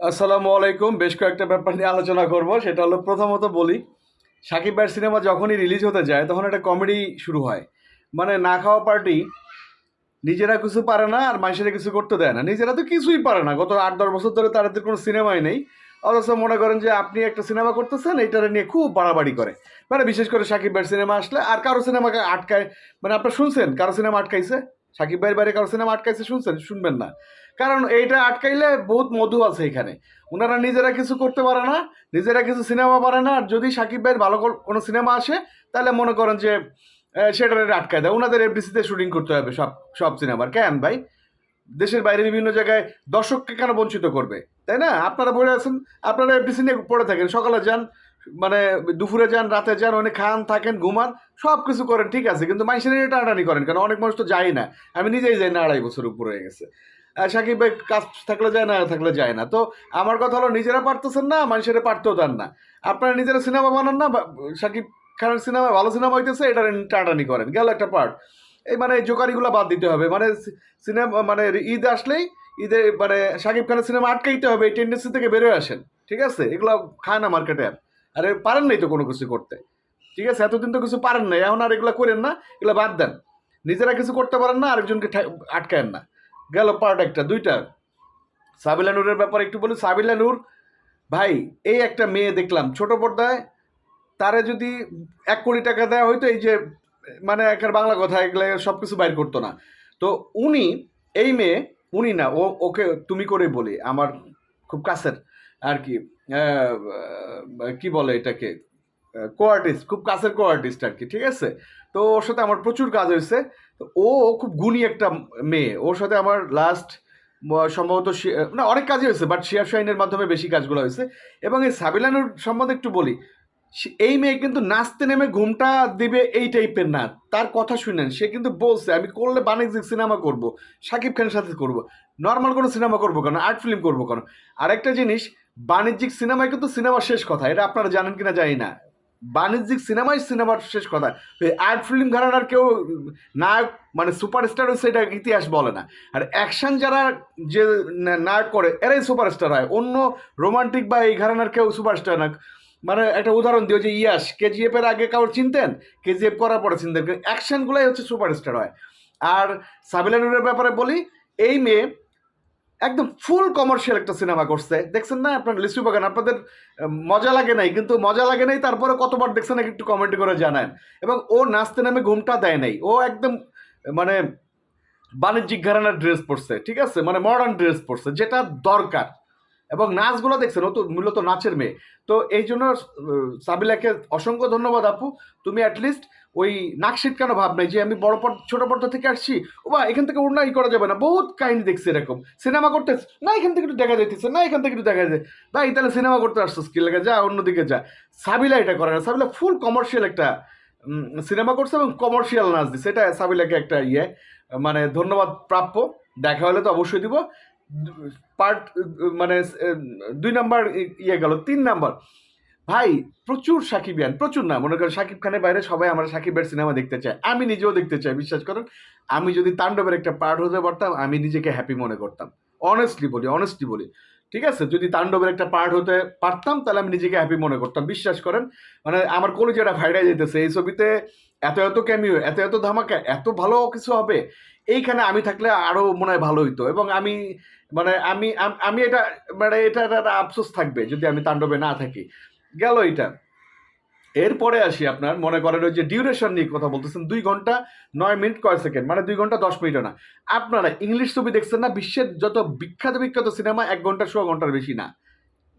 আসসালামু আলাইকুম। বেশ কয়েকটা ব্যাপার নিয়ে আলোচনা করব। সেটা হলো প্রথমত বলি, সাকিব ভাইয়ের সিনেমা যখনই রিলিজ হতে যায়, তখন একটা কমেডি শুরু হয়। মানে না খাওয়া পার্টি নিজেরা কিছু পারে না আর মানুষেরা কিছু করতে দেয় না। নিজেরা তো কিছুই পারে না। গত আট, দশ বছর ধরে তাদের কোনো সিনেমাই নেই। অথচ মনে করেন যে আপনি একটা সিনেমা করতেছেন, এইটারে নিয়ে খুব বাড়াবাড়ি করে। মানে বিশেষ করে সাকিব ভাইয়ের সিনেমা আসলে আর কারও সিনেমাকে আটকায় মানে আপনার শুনছেন কারও সিনেমা আটকাইছে? সাকিব ভাইয়ের বাইরে কারও সিনেমা আটকাইছে শুনছেন? শুনবেন না। কারণ এইটা আটকাইলে বহুত মধু আছে এখানে। ওনারা নিজেরা কিছু করতে পারে না, নিজেরা কিছু সিনেমা পারে না। আর যদি সাকিব ভাইয়ের ভালো কোনো সিনেমা আসে, তাহলে মনে করেন যে সেটা আটকায় দেয়। ওনাদের এফডিসিতে শুটিং করতে হবে সব সব সিনেমার। কেন ভাই? দেশের বাইরে বিভিন্ন জায়গায় দর্শককে কেন বঞ্চিত করবে? তাই না? আপনারা পড়ে আছেন, আপনারা এফডিসি নিয়ে পড়ে থাকেন। সকালে যান মানে দুপুরে যান, রাতে যান, অনেক খান, থাকেন, ঘুমান সব কিছু করেন, ঠিক আছে, কিন্তু মানুষের নিয়ে টানাটানি করেন, কারণ অনেক মানুষ তো যায় না। আমি নিজেই যাই না আড়াই বছর উপরে হয়ে গেছে। সাকিব ভাই কাজ থাকলে যায় না থাকলে যায় না। তো আমার কথা হলো, নিজেরা পারতেছেন না, মানুষেরা পারতেও দেন না। আপনারা নিজেরা সিনেমা বানান না সাকিব খানের সিনেমা, ভালো সিনেমা হইতেছে এটা টানাটানি করেন। গেল একটা পার্ট এই মানে জোকারিগুলো বাদ দিতে হবে। মানে সিনেমা মানে ঈদ আসলেই ঈদে মানে সাকিব খানের সিনেমা আটকাইতে হবে, এই টেন্ডেন্সি থেকে বেরোয় আসেন। ঠিক আছে? এগুলো খায় না মার্কেটে আর। আরে পারেন নাই তো কোনো কিছু করতে। ঠিক আছে, এতদিন তো কিছু পারেন নাই, এখন আর এগুলো করেন না, এগুলো বাদ দেন। নিজেরা কিছু করতে পারেন না, আরেকজনকে আটকায়েন না। গেল পার্ট একটা দুইটা। সাবিলা নূরের ব্যাপারে একটু বলি সাবিলা নূর, ভাই, এই একটা মেয়ে দেখলাম, ছোট পর্দায়, তারে যদি এক কোটি টাকা দেয় হয়তো এই যে মানে একের বাংলা কথা, এগুলো সব কিছু বাইর করতো না। তো উনি, এই মেয়ে, উনি না, ও, ওকে তুমি করে বলি, আমার খুব কাছের আর কি। কি বলে এটাকে? কো আর্টিস্ট খুব কাছের কো আর্টিস্ট আর কি, ঠিক আছে? তো ওর সাথে আমার প্রচুর কাজ হয়েছে। ও খুব গুণী একটা মেয়ে। ওর সাথে আমার লাস্ট সম্ভবত না, অনেক কাজই হয়েছে বাট শেয়ার শাইনের মাধ্যমে বেশি কাজগুলো হয়েছে। এবং এই সাবিলানুর সম্বন্ধে একটু বলি এই মেয়ে কিন্তু নাচতে নেমে ঘুমটা দিবে এই টাইপের না। তার কথা শুনেন, সে কিন্তু বলছে, আমি করলে বাণিজ্যিক সিনেমা করব শাকিব খানের সাথে করব। নর্মাল কোনো সিনেমা করব কেন? আর্ট ফিল্ম করব কেন? আরেকটা জিনিস বাণিজ্যিক সিনেমায় কিন্তু সিনেমা শেষ কথা, এটা আপনারা জানেন কিনা জানি না। বাণিজ্যিক সিনেমাই সিনেমার শেষ কথা। আর্ট ফিল্ম ঘরানার কেউ নায়ক মানে সুপারস্টার হচ্ছে এটা ইতিহাস বলে না। আর অ্যাকশন যারা যে নায়ক করে, এরাই সুপারস্টার হয়। অন্য রোমান্টিক বা এই ঘরানার কেউ সুপারস্টার না। মানে একটা উদাহরণ দিও যে ইয়াস, কেজিএফ এর আগে কাউর চিনতেন? কেজিএফ করার পরে চিনতেন। অ্যাকশনগুলোই হচ্ছে সুপারস্টার হয়। আর সাবিলানুরের ব্যাপারে বলি, এই মেয়ে একদম ফুল কমার্শিয়াল একটা সিনেমা করছে। দেখছেন না আপনার লিস্টু বাগান? আপনাদের মজা লাগে নাই, কিন্তু মজা লাগে নাই, তারপরে কতবার দেখছেন একটু কমেন্ট করে জানান। এবং ও নাচতে নামে ঘুমটা দেয় নাই। ও একদম মানে বাণিজ্যিক ঘরানার ড্রেস পরছে, ঠিক আছে? মানে মডার্ন ড্রেস পরছে, যেটা দরকার। এবং নাচগুলো দেখছেন, ও তো মূলত নাচের মেয়ে। তো এই জন্য সাবিলাকে অসংখ্য ধন্যবাদ আপু। তুমি অ্যাটলিস্ট ওই নাকশিট কেন ভাব নাই যে আমি বড় পর ছোট পর্দা থেকে আসছি। ও বা, এখান থেকে অন্য করা যাবে না। বহুত কাহিনী দেখছি এরকম। সিনেমা করতে না, এখান থেকে একটু দেখা যাইতেছে, না, এখান থেকে একটু দেখা যায়। ভাই, তাহলে সিনেমা করতে আসছো স্কিল লাগে? যা, অন্যদিকে যা। সাবিলা এটা করে না। সাবিলা ফুল কমার্শিয়াল একটা সিনেমা করছে এবং কমার্শিয়াল নাচ দিচ্ছে এটা সাবিলাকে একটা ইয়ে। মানে ধন্যবাদ প্রাপ্য। দেখা হলে তো অবশ্যই দিব। পার্ট মানে দুই নাম্বার ইয়ে গেল। তিন নাম্বার। ভাই, প্রচুর সাকিব সাকিবিয়ান প্রচুর না, মনে করেন সাকিব খানের বাইরে সবাই আমরা সাকিবের সিনেমা দেখতে চাই। আমি নিজেও দেখতে চাই, বিশ্বাস করেন। আমি যদি তাণ্ডবের একটা পার্ট হতে পারতাম, আমি নিজেকে হ্যাপি মনে করতাম। অনেস্টলি বলি অনেস্টলি বলি। ঠিক আছে? যদি তাণ্ডবের একটা পার্ট হতে পারতাম, তাহলে আমি নিজেকে হ্যাপি মনে করতাম, বিশ্বাস করেন। মানে আমার কোনো যেটা ভাইরাই যেতেছে এই ছবিতে এত এত ক্যামিও এত এত ধামাকা, এত ভালো কিছু হবে, এইখানে আমি থাকলে আরও মনে হয় ভালো হইতো। এবং আমি মানে আমি আমি এটা মানে এটা একটা আফসোস থাকবে, যদি আমি তাণ্ডবে না থাকি। গেল এটা এরপরে আসি আপনার, মনে করেন ওই যে ডিউরেশন নিয়ে কথা বলতেছেন, দুই ঘণ্টা নয় মিনিট কয় সেকেন্ড মানে দুই ঘণ্টা দশ মিনিটও না। আপনারা ইংলিশ ছবি দেখছেন না, বিশ্বের যত বিখ্যাত বিখ্যাত সিনেমা এক ঘণ্টা সোয়া ঘণ্টার বেশি না।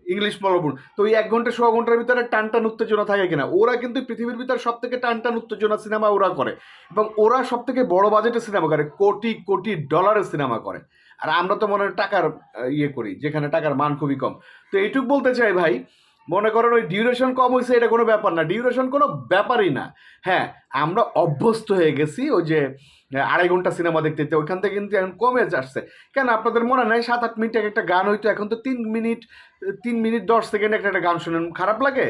ইংলিশ মলপুর তো ওই এক ঘণ্টা সোয়া ঘণ্টার ভিতরে টান টান উত্তেজনা থাকে কিনা? ওরা কিন্তু পৃথিবীর ভিতরে সব থেকে টান টান উত্তেজনা সিনেমা ওরা করে। এবং ওরা সব থেকে বড় বাজেটের সিনেমা করে, কোটি কোটি ডলারের সিনেমা করে। আর আমরা তো মনে হয় টাকার ইয়ে করি, যেখানে টাকার মান খুবই কম। তো এইটুক বলতে চাই ভাই মনে করেন ওই ডিউরেশন কম হয়েছে এটা কোনো ব্যাপার না। ডিউরেশন কোনো ব্যাপারই না। হ্যাঁ আমরা অভ্যস্ত হয়ে গেছি, ওই যে আড়াই ঘণ্টা সিনেমা দেখতে দেখতে ওইখান থেকে কিন্তু এখন কমে যাচ্ছে। কেন? আপনাদের মনে নাই সাত আট মিনিট একটা গান হইতো, এখন তো তিন মিনিট তিন মিনিট দশ সেকেন্ড একটা একটা গান শুনেন, খারাপ লাগে?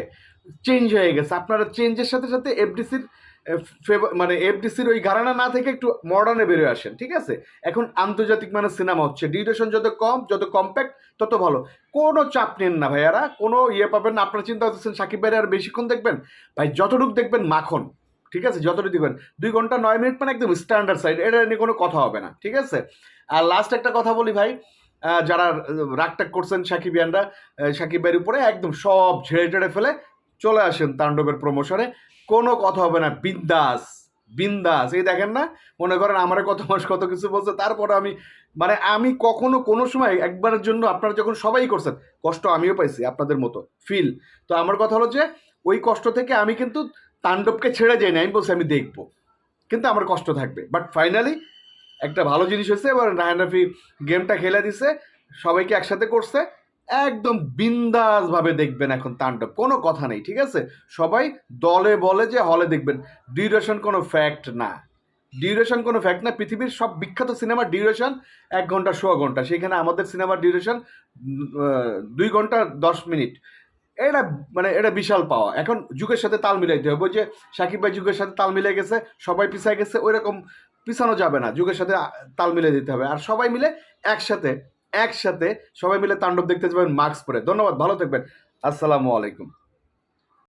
চেঞ্জ হয়ে গেছে। আপনারা চেঞ্জের সাথে সাথে এফডিসির মানে এফডিসির ওই ঘরানা না থেকে একটু মডার্নে বেরোয় আসেন, ঠিক আছে? এখন আন্তর্জাতিক মানে সিনেমা হচ্ছে। ডিউরেশন যত কম, যত কম্প্যাক্ট তত ভালো। কোনো চাপ নেন না ভাইয়ারা, কোনো ইয়ে পাবেন না। আপনারা চিন্তা করতেছেন, সাকিব ভাইয়ের আর বেশিক্ষণ দেখবেন? ভাই, যতটুকু দেখবেন, মাখন, ঠিক আছে? যতটুকু দেখবেন। দুই ঘণ্টা, নয় মিনিট মানে একদম স্ট্যান্ডার্ড সাইড এটা নিয়ে কোনো কথা হবে না, ঠিক আছে? আর লাস্ট একটা কথা বলি ভাই যারা রাগটাক করছেন সাকিবিয়ানরা সাকিব ভাইয়ের উপরে, একদম সব ঝেড়ে টেড়ে ফেলে চলে আসেন তাণ্ডবের প্রমোশনে কোনো কথা হবে না, বিন্দাস বিন্দাস। এই দেখেন না, মনে করেন আমার কত মাস কত কিছু বলছে, তারপরে আমি মানে আমি কখনো কোনো সময় একবারের জন্য আপনারা যখন সবাই করছেন, কষ্ট আমিও পাইছি আপনাদের মতো ফিল তো আমার কথা হলো যে, ওই কষ্ট থেকে আমি কিন্তু তাণ্ডবকে ছেড়ে যাই না আমি বলছি আমি দেখব। কিন্তু আমার কষ্ট থাকবে। বাট ফাইনালি একটা ভালো জিনিস হয়েছে, এবার রায়হান রাফি গেমটা খেলে দিছে, সবাইকে একসাথে করছে। একদম বিন্দাসভাবে দেখবেন এখন তাণ্ডব। কোনো কথা নেই, ঠিক আছে? সবাই দলে বলে যে হলে দেখবেন। ডিউরেশন কোনো ফ্যাক্ট না। ডিউরেশন কোনো ফ্যাক্ট না, পৃথিবীর সব বিখ্যাত সিনেমার ডিউরেশন এক ঘণ্টা, সোয়া ঘণ্টা। সেখানে আমাদের সিনেমার ডিউরেশন দুই ঘণ্টা, দশ মিনিট। এটা মানে এটা বিশাল পাওয়া। এখন যুগের সাথে তাল মিলাইতে হবে। যে সাকিব ভাই যুগের সাথে তাল মিলে গেছে, সবাই পিছায় গেছে ওই রকম পিছানো যাবে না। যুগের সাথে তাল মিলে দিতে হবে। আর সবাই মিলে একসাথে একসাথে সবাই মিলে তাণ্ডব দেখতে যাবেন মাস্ক পরে। ধন্যবাদ ভালো থাকবেন। আসসালামু আলাইকুম।